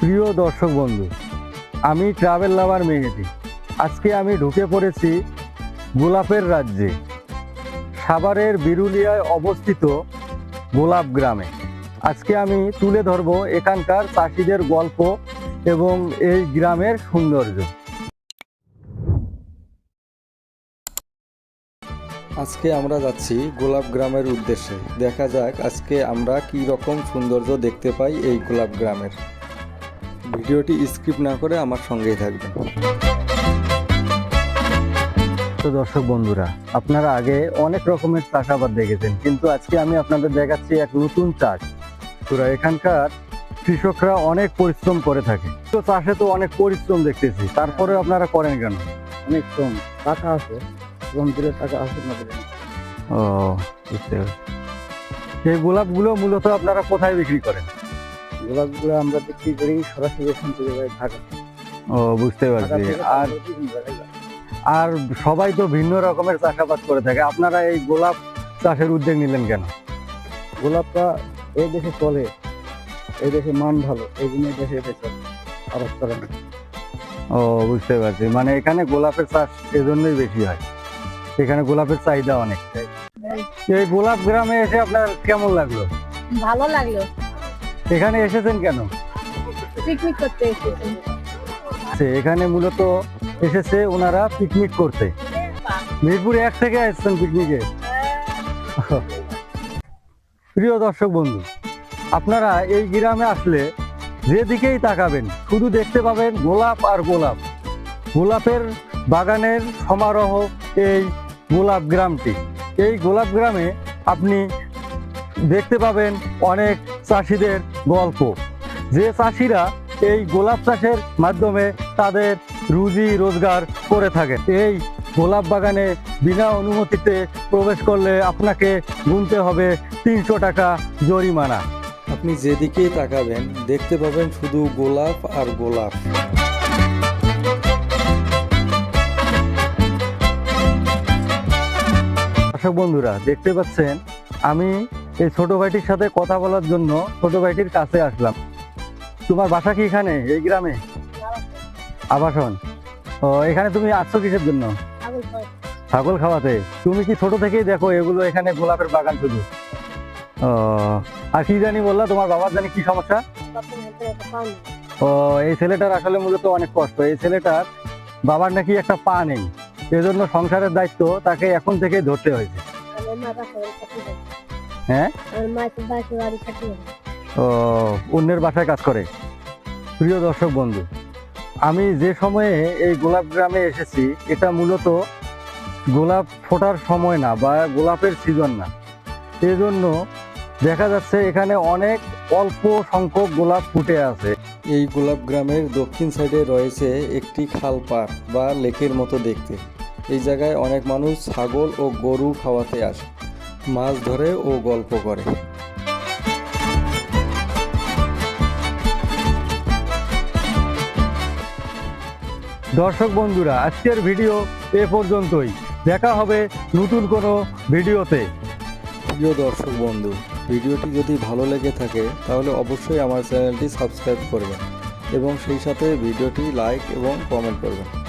প্রিয় দর্শক বন্ধু, আমি ট্রাভেল লাভার মেহেদি। আজকে আমি ঢুকে পড়েছি গোলাপের রাজ্যে। সাভারের বিরুলিয়ায় অবস্থিত গোলাপ গ্রামে। আজকে আমি তুলে ধরব এখানকার চাষিদের গল্প এবং এই গ্রামের সৌন্দর্য। আজকে আমরা যাচ্ছি গোলাপ গ্রামের উদ্দেশ্যে। দেখা যাক আজকে আমরা কি রকম সৌন্দর্য দেখতে পাই এই গোলাপ গ্রামের। ভিডিওটি স্কিপ না করে আমার সঙ্গেই থাকবেন। তো দর্শক বন্ধুরা আপনারা আগে অনেক রকমের চাষাবাদ দেখেছেন কিন্তু আজকে আমি আপনাদের দেখাচ্ছি এক নতুন চাষ। তোরা এখানকার কৃষকরা অনেক পরিশ্রম করে থাকে। তো চাষে তো অনেক পরিশ্রম দেখতেছি তারপরে আপনারা করেন কেন? অনেক কম টাকা আছে কম দিলে টাকা আছে না। ও বুঝতে পারছি। এই গোলাপগুলো মূলত আপনারা কোথায় বিক্রি করেন? গোলাপগুলো আমরা বিক্রি করি সরাসরি এখান থেকে যাই ঢাকা ও বুঝতে পারছি। আর। আর সবাই তো ভিন্ন রকমের চাষাবাদ করে থাকে। আপনারা এই গোলাপ চাষের উদ্যোগ নিলেন কেন? গোলাপটা এই দেশে চলে এই দেশে মান ভালো এই জন্য দেশে এটা চলে আবাদ করে ও বুঝতে পারছি। মানে এখানে গোলাপের চাষ এজন্যই বেশি হয়। এখানে গোলাপের চাহিদা অনেক। এই গোলাপ গ্রামে এসে আপনার কেমন লাগল? ভালো লাগল। এখানে এসেছেন কেন? পিকনিক করতে এসেছি। সে এখানে মূলত এসেছে ওনারা পিকনিক করতে। মিরপুর এক থেকে আসছেন পিকনিকে প্রিয় দর্শক বন্ধু আপনারা এই গ্রামে আসলে যেদিকেই তাকাবেন শুধু দেখতে পাবেন গোলাপ আর গোলাপ। গোলাপের বাগানের সমারোহ এই গোলাপ গ্রামটি। এই গোলাপ গ্রামে আপনি দেখতে পাবেন অনেক চাষিদের গল্প। যে চাষিরা এই গোলাপ চাষের মাধ্যমে তাদের রুজি রোজগার করে থাকে এই গোলাপ বাগানে বিনা অনুমতিতে প্রবেশ করলে আপনাকে গুনতে হবে তিনশো টাকা জরিমানা। আপনি যেদিকেই তাকাবেন দেখতে পাবেন শুধু গোলাপ আর গোলাপ। দর্শক বন্ধুরা দেখতে পাচ্ছেন আমি এই ছোট ভাইটির সাথে কথা বলার জন্য ছোট ভাইটির কাছে আসলাম। তোমার বাসা কি এখানে এই গ্রামে? আবাসন ও এখানে তুমি আসছো কিসের জন্য? ছাগল খাওয়াতে। তুমি কি ছোট থেকেই দেখো এগুলো এখানে গোলাপের বাগান শুধু? ও আর কি জানি বললা তোমার বাবার জানি কি সমস্যা। ও এই ছেলেটার আসলে মূলত অনেক কষ্ট। এই ছেলেটার বাবার নাকি একটা পা নেই। এজন্য সংসারের দায়িত্ব তাকে এখন থেকে ধরতে হয়েছে। হ্যাঁ। ও অন্যের বাসায় কাজ করে। প্রিয় দর্শক বন্ধু আমি যে সময়ে এই গোলাপ গ্রামে এসেছি এটা মূলত গোলাপ ফোটার সময় না বা গোলাপের সিজন না। এই জন্য দেখা যাচ্ছে এখানে অনেক অল্প সংখ্যক গোলাপ ফুটে আছে। এই গোলাপ গ্রামের দক্ষিণ সাইডে রয়েছে একটি খাল পার বা লেকের মতো দেখতে। এই জায়গায় অনেক মানুষ ছাগল ও গরু খাওয়াতে আসে। মাছ ধরে ও গল্প করে। দর্শক বন্ধুরা আজকের ভিডিও এ পর্যন্তই। দেখা হবে নতুন কোনো ভিডিওতে। প্রিয় দর্শক বন্ধু ভিডিওটি যদি ভালো লেগে থাকে তাহলে অবশ্যই আমার চ্যানেলটি সাবস্ক্রাইব করবেন এবং সেই সাথে ভিডিওটি লাইক এবং কমেন্ট করবেন।